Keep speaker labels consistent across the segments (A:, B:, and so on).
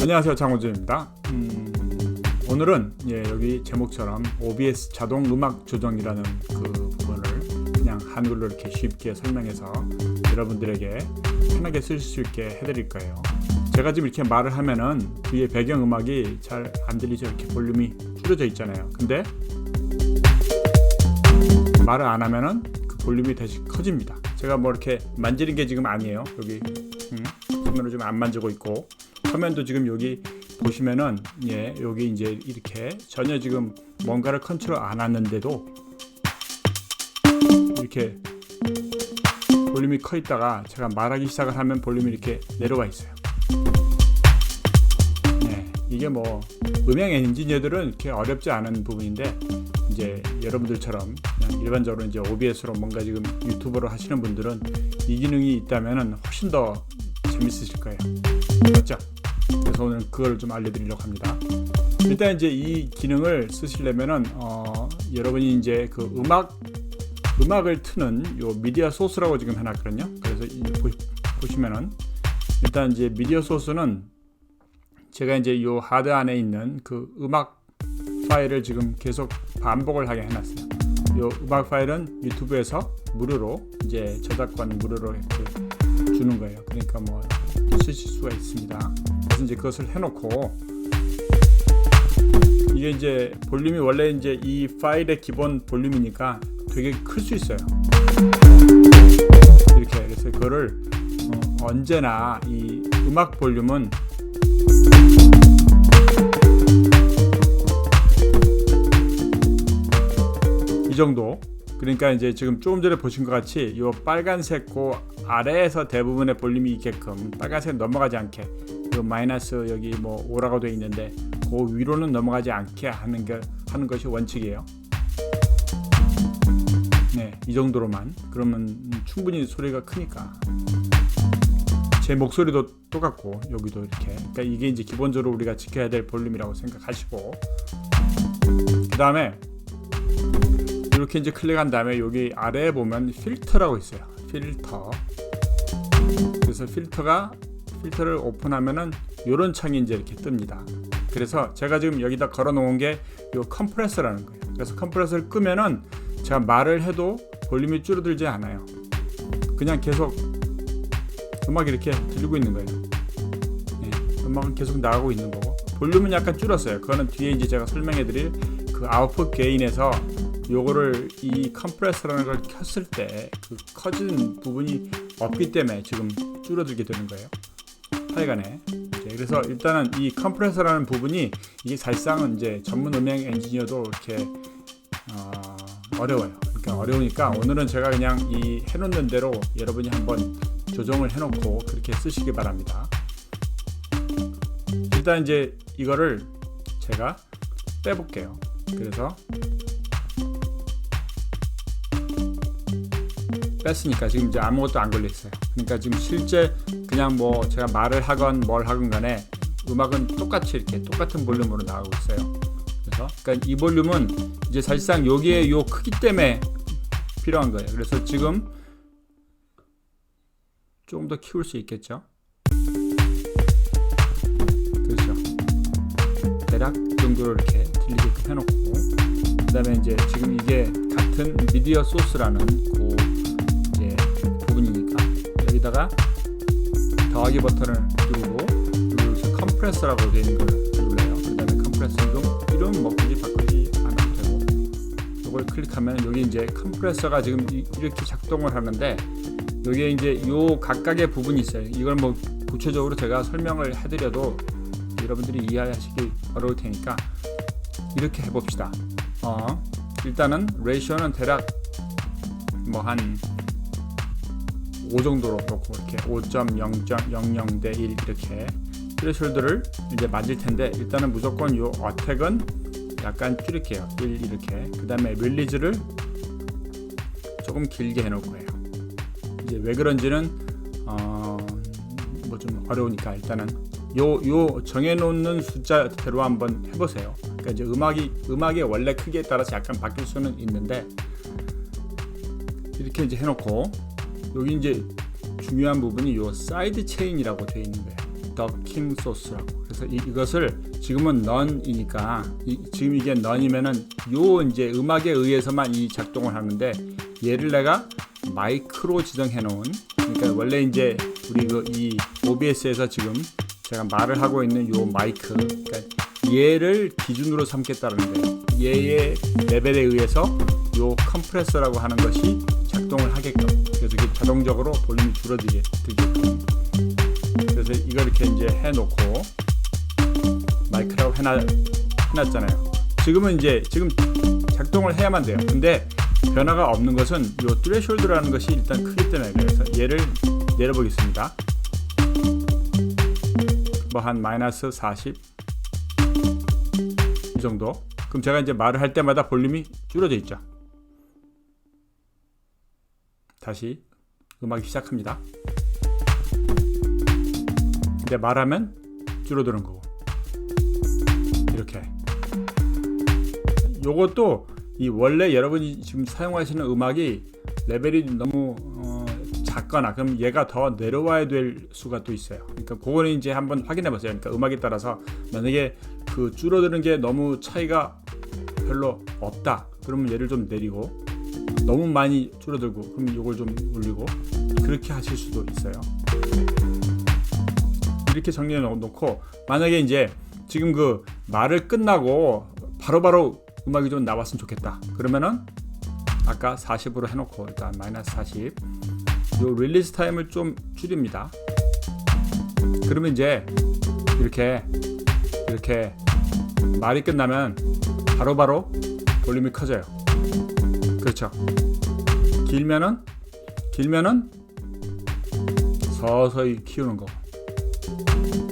A: 안녕하세요 장호준입니다. 음, 오늘은 예, 여기 제목처럼 OBS 자동 음악 조정이라는 그 부분을 그냥 한글로 이렇게 쉽게 설명해서 여러분들에게 편하게 쓰실 수 있게 해드릴 거예요. 제가 지금 이렇게 말을 하면은 뒤에 배경 음악이 잘 안 들리죠? 이렇게 볼륨이 줄여져 있잖아요. 근데 말을 안 하면은 그 볼륨이 다시 커집니다. 제가 뭐 이렇게 만지는 게 지금 아니에요. 여기 음, 화면을 좀 안 만지고 있고 화면도 지금 여기 보시면은 예 여기 이제 이렇게 전혀 지금 뭔가를 컨트롤 안 하는데도 이렇게 볼륨이 커 있다가 제가 말하기 시작을 하면 볼륨이 이렇게 내려와 있어요. 네, 이게 뭐 음향 엔지니어들은 이렇게 어렵지 않은 부분인데 이제 여러분들처럼 일반적으로 이제 OBS로 뭔가 지금 유튜버로 하시는 분들은 이 기능이 있다면은 훨씬 더 재밌으실 거예요. 맞죠? 그래서 오늘 그걸 좀 알려드리려고 합니다. 일단 이제 이 기능을 쓰시려면은 어, 여러분이 이제 그 음악 음악을 트는 요 미디어 소스라고 지금 해놨거든요. 그래서 이 보, 보시 면은 일단 이제 미디어 소스는 제가 이제 요 하드 안에 있는 그 음악 파일을 지금 계속 반복을 하게 해놨어요. 요 음악 파일은 유튜브에서 무료로 이제 저작권 무료로 이렇 쓰실 수가 있습니다. 그래서 이제 그것을 해놓고 이게 이제 볼륨이 원래 이제 이 파일의 기본 볼륨이니까 되게 클 수 있어요. 이렇게 그래서 그거를 어, 언제나 이 음악 볼륨은 이 정도 그러니까 이제 지금 조금 전에 보신 것 같이 이 빨간색 고 아래에서 대부분의 볼륨이 있게끔 빨간색 넘어가지 않게 이 마이너스 여기 뭐 5라고 되어 있는데 그 위로는 넘어가지 않게 하는 게 하는 것이 원칙이에요. 네, 이 정도로만 그러면 충분히 소리가 크니까 제 목소리도 똑같고 여기도 이렇게 그러니까 이게 이제 기본적으로 우리가 지켜야 될 볼륨이라고 생각하시고 그 다음에 이렇게 이제 클릭한 다음에 여기 아래에 보면 필터라고 있어요. 필터. 그래서 필터가 필터를 오픈하면은 이런 창이 이제 이렇게 뜹니다. 그래서 제가 지금 여기다 걸어 놓은 게 이 컴프레서라는 거예요. 그래서 컴프레서를 끄면은 제가 말을 해도 볼륨이 줄어들지 않아요. 그냥 계속 음악이 이렇게 들리고 있는 거예요. 네, 음악은 계속 나가고 있는 거고 볼륨은 약간 줄었어요. 그거는 뒤에 이제 제가 설명해 드릴 그 아웃풋 게인에서 요거를 이 컴프레서라는 걸 켰을 때 그 커진 부분이 없기 때문에 지금 줄어들게 되는 거예요. 하여간에 이제 그래서 일단은 이 컴프레서라는 부분이 이게 사실상은 이제 전문 음향 엔지니어도 이렇게 어, 어려워요. 그러니까 어려우니까 오늘은 제가 그냥 이 해놓는 대로 여러분이 한번 조정을 해놓고 그렇게 쓰시기 바랍니다. 일단 이제 이거를 제가 빼볼게요. 그래서 뺐으니까 지금 이제 아무것도 안 걸려 있어요. 그러니까 지금 실제 그냥 뭐 제가 말을 하건 뭘 하건 간에 음악은 똑같이 이렇게 똑같은 볼륨으로 나가고 있어요. 그래서 그러니까 이 볼륨은 이제 사실상 여기에 요 크기 때문에 필요한 거예요. 그래서 지금 조금 더 키울 수 있겠죠. 그렇죠. 대략 그 정도로 이렇게 들리게끔 해놓고 그 다음에 이제 지금 이게 같은 미디어 소스라는 그 여기다가 더하기 버튼을 누르고 여기서 컴프레서라고 되어 있는 걸 눌러요. 그 다음에 컴프레서 이거 이름 뭐 굳이 바꾸지 않아도 되고 이걸 클릭하면 여기 이제 컴프레서가 지금 이- 이렇게 작동을 하는데 여기에 이제 요 각각의 부분이 있어요. 이걸 뭐 구체적으로 제가 설명을 해드려도 여러분들이 이해하시기 어려울 테니까 이렇게 해봅시다. 어, 일단은 레이쇼는 대략 뭐한 5 정도로 놓고 이렇게 5.0.00 대 1 이렇게 트레셜드를 이제 맞을 텐데 일단은 무조건 요 어택은 약간 줄일게요. 1 이렇게. 그 다음에 릴리즈를 조금 길게 해놓을 거예요. 이제 왜 그런지는 어, 뭐 좀 어려우니까 일단은 요 요 정해놓는 숫자대로 한번 해보세요. 그러니까 이제 음악이 음악의 원래 크기에 따라서 약간 바뀔 수는 있는데 이렇게 이제 해놓고 여기 이제 중요한 부분이 요 사이드 체인이라고 되어 있는 거예요. 더킹 소스라고. 그래서 이, 이것을 지금은 넌이니까 이, 지금 이게 넌이면은 요 이제 음악에 의해서만 이 작동을 하는데 얘를 내가 마이크로 지정해 놓은 그러니까 원래 이제 우리 그 이 OBS에서 지금 제가 말을 하고 있는 요 마이크 그러니까 얘를 기준으로 삼겠다는 거예요. 얘의 레벨에 의해서 요 컴프레서라고 하는 것이 작동을 하게끔 그래서 이게 자동적으로 볼륨이 줄어들게 되게끔 그래서 이걸 이렇게 이제 해놓고 마이크라고 해놔, 해놨잖아요. 지금은 이제 지금 작동을 해야만 돼요. 근데 변화가 없는 것은 요 트레숄드라는 것이 일단 크기 때문에 그래서 얘를 내려보겠습니다. 뭐 한 마이너스 40 이 정도. 그럼 제가 이제 말을 할 때마다 볼륨이 줄어져 있죠. 다시 음악이 시작합니다. 근데 말하면 줄어드는 거고 이렇게 요것도 이 원래 여러분이 지금 사용하시는 음악이 레벨이 너무 어, 작거나 그럼 얘가 더 내려와야 될 수가 또 있어요. 그러니까 그거는 이제 한번 확인해 보세요. 그러니까 음악에 따라서 만약에 그 줄어드는 게 너무 차이가 별로 없다. 그러면 얘를 좀 내리고 너무 많이 줄어들고 그럼 이걸 좀 올리고 그렇게 하실 수도 있어요. 이렇게 정리해 놓고 만약에 이제 지금 그 말을 끝나고 바로바로 음악이 좀 나왔으면 좋겠다. 그러면은 아까 40으로 해놓고 일단 마이너스 40. 요 릴리즈 타임을 좀 줄입니다. 그러면 이제 이렇게 이렇게 말이 끝나면 바로바로 볼륨이 커져요. 그렇죠. 길면은 길면은 서서히 키우는 거.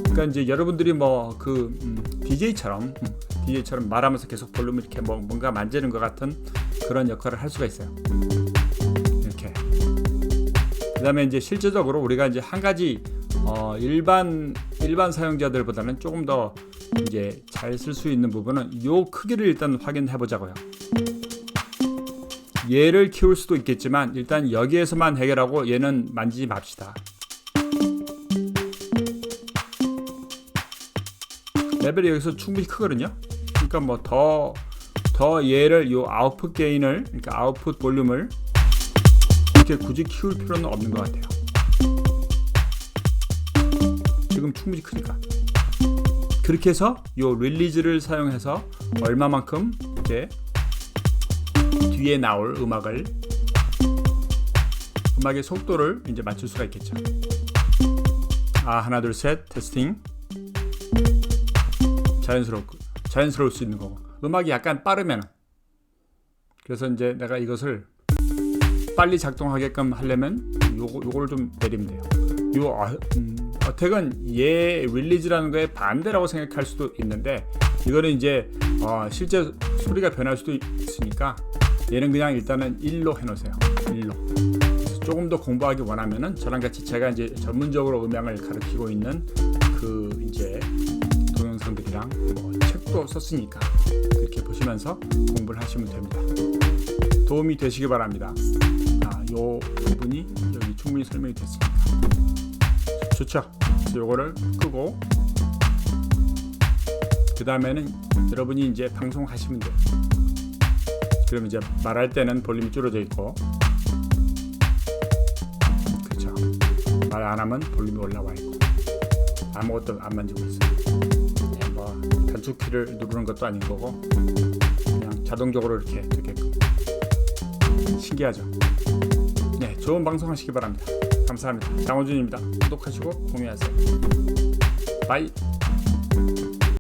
A: 그러니까 이제 여러분들이 뭐그 음, DJ처럼 DJ처럼 말하면서 계속 볼륨을 이렇게 뭐 뭔가 만지는 것 같은 그런 역할을 할 수가 있어요. 이렇게. 그다음에 이제 실제적으로 우리가 이제 한 가지 어, 일반 일반 사용자들보다는 조금 더 이제 잘 쓸 수 있는 부분은 요 크기를 일단 확인해 보자고요. 얘를 키울 수도 있겠지만 일단 여기에서만 해결하고 얘는 만지지 맙시다. 레벨이 여기서 충분히 크거든요. 그러니까 뭐 더 더 얘를 요 아웃풋 게인을 그러니까 아웃풋 볼륨을 이렇게 굳이 키울 필요는 없는 것 같아요. 지금 충분히 크니까. 그렇게 해서 요 릴리즈를 사용해서 얼마만큼 이제 뒤에 나올 음악을 음악의 속도를 이제 맞출 수가 있겠죠. 아 하나 둘 셋 테스팅 자연스럽고 자연스러울 수 있는 거고 음악이 약간 빠르면 그래서 이제 내가 이것을 빨리 작동하게끔 하려면 요거 요거를 좀 내리면 돼요. 요 어, 음, 어택은 얘 릴리즈라는 거에 반대라고 생각할 수도 있는데 이거는 이제 어, 실제 소리가 변할 수도 있으니까 얘는 그냥 일단은 1로 해놓으세요. 1로. 그래서 조금 더 공부하기 원하면은 저랑 같이 제가 이제 전문적으로 음향을 가르치고 있는 그 이제 동영상들이랑 뭐 책도 썼으니까 그렇게 보시면서 공부를 하시면 됩니다. 도움이 되시기 바랍니다. 아, 요 부분이 여기 충분히 설명이 됐습니다. 좋죠? 요거를 끄고 그 다음에는 여러분이 이제 방송하시면 돼요. 그럼 이제 말할 때는 볼륨이 줄어져 있고 그렇죠. 말 안 하면 볼륨이 올라와 있고 아무것도 안 만지고 있어요. 네, 뭐 단축키를 누르는 것도 아닌 거고 그냥 자동적으로 이렇게 되게끔 신기하죠. 네, 좋은 방송 하시기 바랍니다. 감사합니다. 장호준입니다. 구독하시고 공유하세요. 바이.